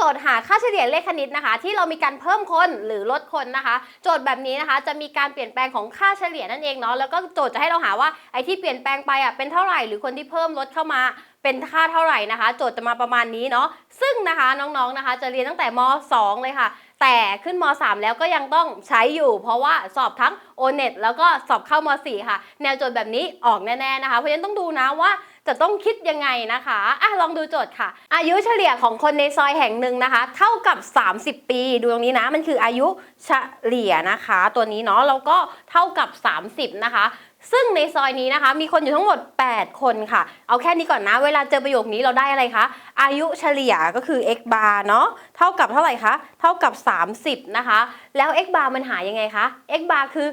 จทย์หาค่าเฉลี่ยเลขคณิตนะคะ ที่เรามีการเพิ่มคนหรือลดคนนะคะ โจทย์แบบนี้นะคะ จะมีการเปลี่ยนแปลงของค่าเฉลี่ยนั่นเองเนาะแล้วก็โจทย์จะให้เราหาว่าไอ้ที่เปลี่ยนแปลงไปอะเป็นเท่าไหร่หรือคนที่เพิ่มลดเข้ามาเป็นค่าเท่าไหร่นะคะ โจทย์จะมาประมาณนี้เนาะซึ่งนะคะน้องๆนะคะ จะเรียนตั้งแต่ม 2 เลยค่ะ แต่ขึ้นม 3 แล้วก็ยังต้องใช้อยู่ เพราะว่าสอบทั้ง o n e t แล้วก็สอบเข้าม 4 ค่ะ แนวโจทย์แบบนี้ออกแน่ๆนะคะ เพราะฉะนั้นต้องดูนะว่า จะต้องคิดยังไงนะคะอะลองดูโจทย์ค่ะ อายุเฉลี่ยของคนในซอยแห่งหนึ่งนะคะ เท่ากับ 30 ปีดูตรงนี้นะ มันคืออายุเฉลี่ยนะคะ ตัวนี้เนาะแล้วก็เท่ากับ 30 นะคะซึ่งในซอยนี้นะคะ มีคนอยู่ทั้งหมด 8 คนค่ะ เอาแค่นี้ก่อนนะ เวลาเจอประโยคนี้เราได้อะไรคะ อายุเฉลี่ยก็คือ x bar เนาะเท่ากับเท่าไหร่คะ เท่ากับ 30 นะคะ แล้ว x bar มันหายังไงคะ x bar คือ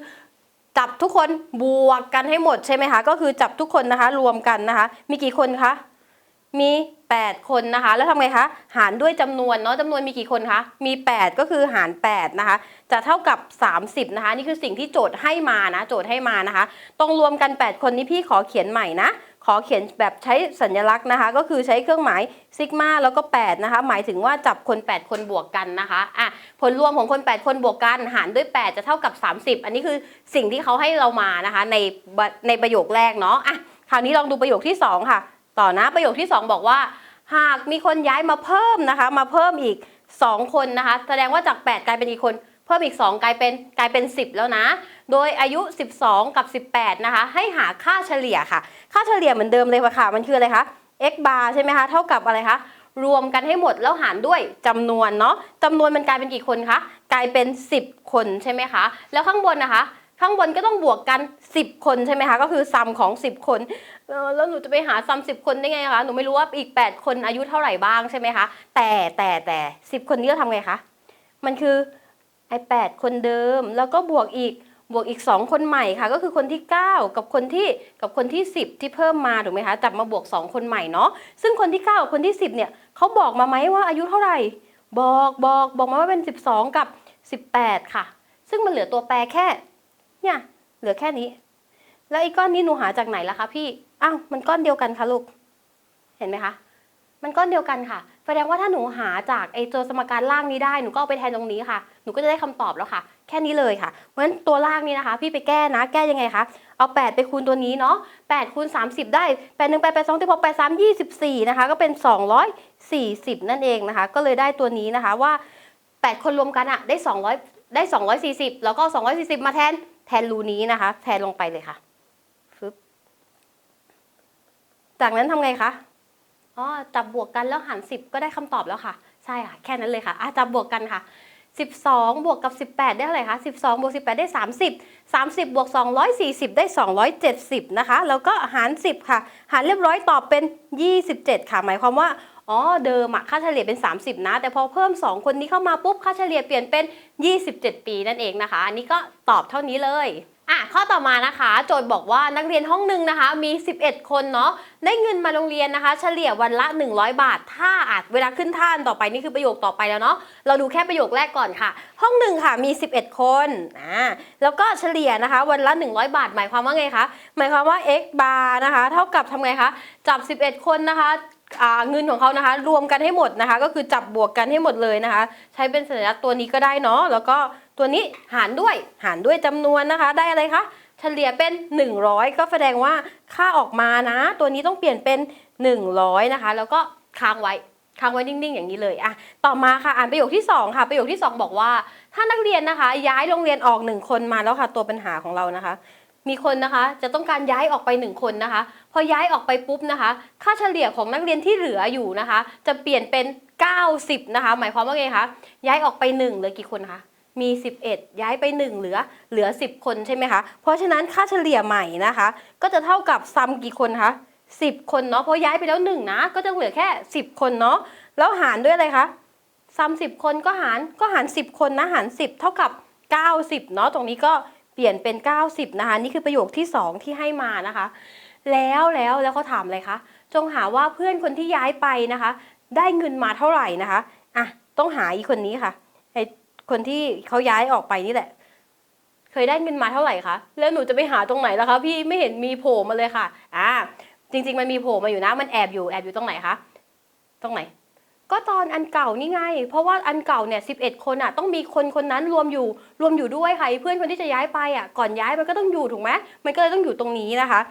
จับทุกคนบวกกันให้หมดใช่ไหมคะก็คือจับทุกคนนะคะรวมกันนะคะ มีกี่คนคะมี 8 คนนะคะ แล้วทำไงคะหารด้วยจำนวนเนาะจำนวนมีกี่คนคะมี 8 ก็คือหาร 8 นะคะ จะเท่ากับ 30 นะคะ นี่คือสิ่งที่โจทย์ให้มานะ โจทย์ให้มานะคะ ต้องรวมกัน 8 คนนี้พี่ขอเขียนใหม่นะ ขอเขียนแบบใช้สัญลักษณ์นะคะ ก็คือใช้เครื่องหมายซิกมาแล้วก็8นะคะ หมายถึงว่าจับคน 8 คนบวกกันนะคะอะผลรวมของคน 8 คนบวกกันหารด้วย 8 จะเท่ากับ 30 อันนี้คือสิ่งที่เขาให้เรามานะคะ ในในประโยคแรกเนาะอะคราวนี้ลองดูประโยคที่ 2 ค่ะ ต่อนะประโยคที่ 2 บอกว่า หากมีคนย้ายมาเพิ่มนะคะ มาเพิ่มอีก 2 คนนะคะ แสดงว่าจาก 8 กลายเป็นอีกคน เพิ่มอีก 2 กลายเป็นกลายเป็น 10 แล้วนะ โดยอายุ 12 กับ 18 นะคะ ให้หาค่าเฉลี่ยค่ะ ค่าเฉลี่ยเหมือนเดิมเลยค่ะ มันคืออะไรคะ x bar ใช่ไหมคะ เท่ากับอะไรคะ รวมกันให้หมดแล้วหารด้วยจำนวนเนาะจำนวนมันกลายเป็นกี่คนคะ กลายเป็น 10 คนใช่ไหมคะ แล้วข้างบนนะคะ ข้างบนก็ต้องบวกกัน 10 คนใช่ไหมคะ ก็คือซัมของ 10 คน แล้วหนูจะไปหาซัม 10 คนได้ไงคะ หนูไม่รู้ว่าอีก 8 คนอายุเท่าไหร่บ้างใช่ไหมคะ แต่แต่แต่ 10 คนนี้เราทำไงคะ มันคือ ไอ้8คนเดิมแล้วก็บวกอีกบวกอีก 2 คนใหม่ค่ะ ก็คือคนที่ 9 กับคนที่กับคนที่ 10 ที่เพิ่มมาถูกไหมคะจับมาบวก 2 คนใหม่เนาะซึ่งคนที่ 9 กับคนที่ 10เนี่ยเขาบอกมาไหมว่าอายุเท่าไหร่ บอกบอกบอกมาว่าเป็น 12 กับ 18 ค่ะ ซึ่งมันเหลือตัวแปรแค่เนี่ยเหลือแค่นี้ แล้วไอ้ก้อนนี้หนูหาจากไหนล่ะคะพี่อ้าวมันก้อนเดียวกันค่ะลูกเห็นไหมคะ มันก้อนเดียวกันค่ะ แสดงว่าถ้าหนูหาจากไอ้ตัวสมการล่างนี้ได้ หนูก็เอาไปแทนตรงนี้ค่ะ หนูก็จะได้คำตอบแล้วค่ะ แค่นี้เลยค่ะ เพราะฉะนั้นตัวล่างนี้นะคะ พี่ไปแก้นะ แก้ยังไงคะ เอา 8 ไปคูณตัวนี้เนาะ8คูณ30 ได้8 1 8 8 2 6 8 3 24 นะคะ ก็เป็น 240 นั่นเองนะคะ ก็เลยได้ตัวนี้นะคะว่า 8 คนรวมกันอะได้ 200 ได้ 240 แล้วก็ 240 มาแทน แทนรูนี้นะคะ แทนลงไปเลยค่ะฟึบจากนั้นทำไงคะ อ๋อจับบวกกันแล้วหาร 10 ก็ได้คำตอบแล้วค่ะ ใช่ค่ะ แค่นั้นเลยค่ะอะจับบวกกันค่ะ 12 บวกกับ 18 ได้เท่าไหร่คะ 12 บวก 18 ได้ 30 30 บวก 240 ได้ 270 นะคะ แล้วก็หาร 10 ค่ะ หารเรียบร้อยตอบเป็น 27 ค่ะ หมายความว่า อ๋อ เดิมอะค่าเฉลี่ยเป็น 30 นะ แต่พอเพิ่ม 2 คนนี้เข้ามาปุ๊บ ค่าเฉลี่ยเปลี่ยนเป็น 27 ปีนั่นเองนะคะ อันนี้ก็ตอบเท่านี้เลยะข้อต่อมานะคะ โจทย์บอกว่านักเรียนห้องหนึ่งนะคะ มี 11 คนเนาะได้เงินมาโรงเรียนนะคะ เฉลี่ยวันละ 100 บาทถ้าอาจเวลาขึ้นท่านต่อไปนี่คือประโยคต่อไปแล้วเนาะเราดูแค่ประโยคแรกก่อนค่ะ ห้องหนึ่งค่ะมี 11 คนอ่าแล้วก็เฉลี่ยนะคะ วันละ 100 บาท หมายความว่าไงคะหมายความว่า x bar นะคะ เท่ากับทำไงคะจับ 11 คนนะคะ เงินของเขานะคะ รวมกันให้หมดนะคะ ก็คือจับบวกกันให้หมดเลยนะคะ ใช้เป็นสัญลักษณ์ตัวนี้ก็ได้เนาะแล้วก็ตัวนี้หารด้วยหารด้วยจำนวนนะคะ ได้อะไรคะเฉลี่ยเป็น 100 ก็แสดงว่าค่าออกมานะ ตัวนี้ต้องเปลี่ยนเป็น 100 นะคะ แล้วก็ค้างไว้ค้างไว้นิ่งๆ อย่างนี้เลยอะต่อมาค่ะอ่านประโยคที่ 2 ค่ะ ประโยคที่ 2 บอกว่า ถ้านักเรียนนะคะ ย้ายโรงเรียนออก1คนมาแล้วค่ะ ตัวปัญหาของเรานะคะ มีคนนะคะจะต้องการย้ายออกไป 1 คนนะคะ พอย้ายออกไปปุ๊บนะคะ ค่าเฉลี่ยของนักเรียนที่เหลืออยู่นะคะ จะเปลี่ยนเป็น 90 นะคะ หมายความว่าไงคะย้ายออกไป 1 เหลือกี่คนคะมี 11 ย้ายไป 1 เหลือเหลือ 10 คนใช่ไหมคะเพราะฉะนั้นค่าเฉลี่ยใหม่นะคะ ก็จะเท่ากับซัมกี่คนคะ10 คนเนาะเพราะย้ายไปแล้ว1นะก็จะเหลือแค่ 10 คนเนาะแล้วหารด้วยอะไรคะซัม10 คนก็หารก็หาร 10 คนนะหาร 10 เท่ากับ 90เนาะตรงนี้ก็ เปลี่ยนเป็น 90 นะคะ นี่คือประโยคที่ 2 ที่ให้มานะคะ แล้วแล้วแล้วเขาถามอะไรคะจงหาว่าเพื่อนคนที่ย้ายไปนะคะ ได้เงินมาเท่าไหร่นะคะอะต้องหาอีคนนี้ค่ะไอคนที่เขาย้ายออกไปนี่แหละ เคยได้เงินมาเท่าไหร่คะแล้วหนูจะไปหาตรงไหนล่ะคะพี่ไม่เห็นมีโผล่มาเลยค่ะอ่าจริง ๆ มันมีโผล่มาอยู่นะ มันแอบอยู่แอบอยู่ตรงไหนคะตรงไหน ก็ตอนอันเก่านี่ไง เพราะว่าอันเก่าเนี่ยสิคนอะต้องมีคนคนนั้นรวมอยู่รวมอยู่ด้วยค่ะเพื่อนคนที่จะย้ายไปอะก่อนย้ายมันก็ต้องอยู่ถูกไหมมันก็เลยต้องอยู่ตรงนี้นะคะ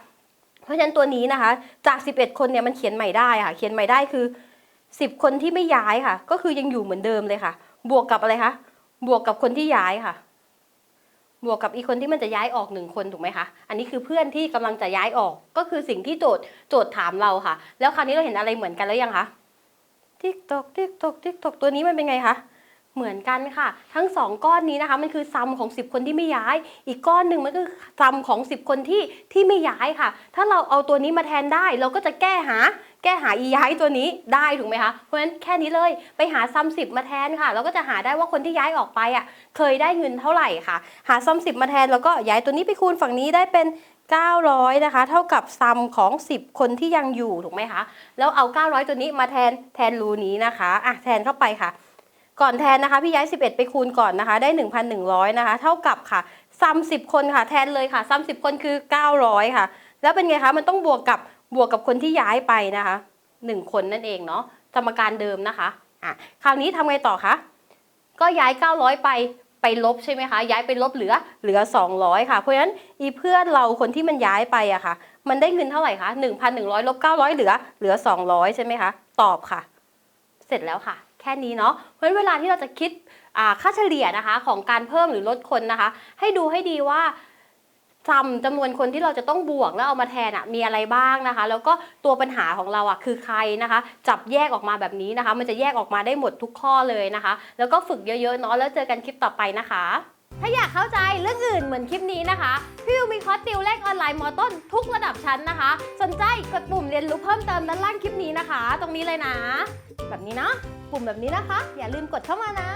เพราะฉะนั้นตัวนี้นะคะ จาก 11 คนเนี่ยมันเขียนใหม่ได้ค่ะ เขียนใหม่ได้คือ 10 คนที่ไม่ย้ายค่ะ ก็คือยังอยู่เหมือนเดิมเลยค่ะ บวกกับอะไรคะบวกกับคนที่ย้ายค่ะ บวกกับอีกคนที่มันจะย้ายออกหนึ่งคนถูกไหมคะ อันนี้คือเพื่อนที่กำลังจะย้ายออก ก็คือสิ่งที่โจทย์โจทย์ถามเราค่ะ แล้วคราวนี้เราเห็นอะไรเหมือนกันแล้วยังคะ ติ๊กตอกติ๊กตอกติ๊กตอกตัวนี้มันเป็นไงคะเหมือนกันค่ะ ทั้งสองก้อนนี้นะคะ มันคือซัมของ 10 คนที่ไม่ย้าย อีกก้อนหนึ่งมันก็คือซัมของ 10 คนที่ที่ไม่ย้ายค่ะ ถ้าเราเอาตัวนี้มาแทนได้ เราก็จะแก้หา แก้หาอีย้ายตัวนี้ได้ถูกไหมคะเพราะฉะนั้นแค่นี้เลยไปหาซัมสิบมาแทนค่ะ เราก็จะหาได้ว่าคนที่ย้ายออกไปอะเคยได้เงินเท่าไหร่ค่ะ หาซัมสิบมาแทนแล้วก็ย้ายตัวนี้ไปคูณฝั่งนี้ได้เป็น 900นะคะ เท่ากับซัมของ 10 คนที่ยังอยู่ถูกไหมคะ แล้วเอา 900 ตัวนี้มาแทนแทนรูนี้นะคะอะแทนเข้าไปค่ะ ก่อนแทนนะคะพี่ย้าย 11 ไปคูณก่อนนะคะ ได้ 1,100 นะคะ เท่ากับค่ะซัม10 คนค่ะ แทนเลยค่ะซัม10 คนคือ 900 ค่ะ แล้วเป็นไงคะ มันต้องบวกกับบวกกับคนที่ย้ายไปนะคะ 1 คนนั่นเองเนาะสมการเดิมนะคะอะคราวนี้ทำไงต่อคะก็ย้าย 900 ไป ไปลบใช่ไหมคะย้ายไปลบเหลือเหลือ 200 ค่ะเพราะฉะนั้นอีเพื่อนเราคนที่มันย้ายไปอะค่ะ มันได้เงินเท่าไหร่คะ1,100ลบ900 เหลือเหลือ 200 ใช่ไหมคะตอบค่ะ เสร็จแล้วค่ะ แค่นี้เนาะเพราะฉะนั้นเวลาที่เราจะคิดค่าเฉลี่ยนะคะของการเพิ่มหรือลดคนนะคะ ให้ดูให้ดีว่า จำจำนวนคนที่เราจะต้องบวกแล้วเอามาแทนอะมีอะไรบ้างนะคะ แล้วก็ตัวปัญหาของเราอะคือใครนะคะ จับแยกออกมาแบบนี้นะคะ มันจะแยกออกมาได้หมดทุกข้อเลยนะคะ แล้วก็ฝึกเยอะๆเนาะแล้วเจอกันคลิปต่อไปนะคะ ถ้าอยากเข้าใจเรื่องอื่นเหมือนคลิปนี้นะคะพี่วิวมีคอร์สติวแรกออนไลน์มอต้นทุกระดับชั้นนะคะ สนใจกดปุ่มเรียนรู้เพิ่มเติมด้านล่างคลิปนี้นะคะ ตรงนี้เลยนะ แบบนี้เนาะปุ่มแบบนี้นะคะ อย่าลืมกดเข้ามานะ